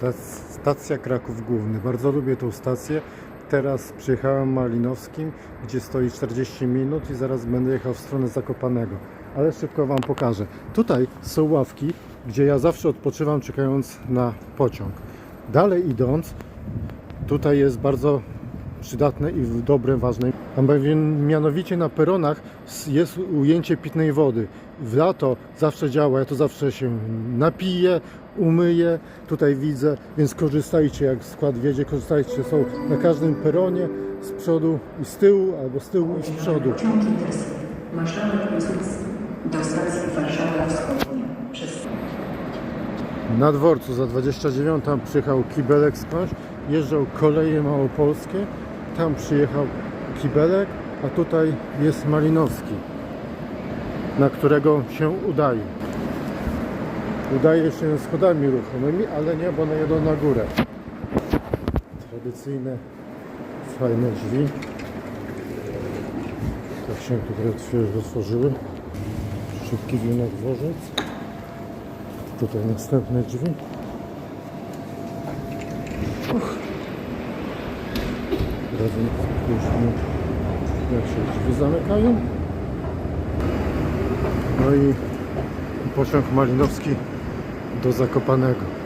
Ta stacja Kraków Główny. Bardzo lubię tą stację. Teraz przyjechałem Malinowskim, gdzie stoi 40 minut i zaraz będę jechał w stronę Zakopanego. Ale szybko Wam pokażę. Tutaj są ławki, gdzie ja zawsze odpoczywam czekając na pociąg. Dalej idąc, tutaj jest bardzo przydatne i dobre, ważne. A mianowicie na peronach jest ujęcie pitnej wody. W lato zawsze działa, ja to zawsze się napiję, umyję, tutaj widzę, więc korzystajcie jak skład wiedzie, korzystajcie, są na każdym peronie z przodu i z tyłu, albo z tyłu i z przodu. Marszałek. Do stacji Warszawa Wschodnia. Przez Na dworcu za 29 tam przyjechał Kibelek skądś, jeżdżał koleje małopolskie, tam przyjechał Kibelek, a tutaj jest Malinowski, na którego się udaje. Udaje się schodami ruchomymi, ale nie, bo one jedą na górę. Tradycyjne, fajne drzwi. Tak się tutaj otworzyły. Szybki wieś na dworzec. Tutaj następne drzwi. Razem spójrzmy, jak się drzwi zamykają. No i pociąg malinowski do Zakopanego.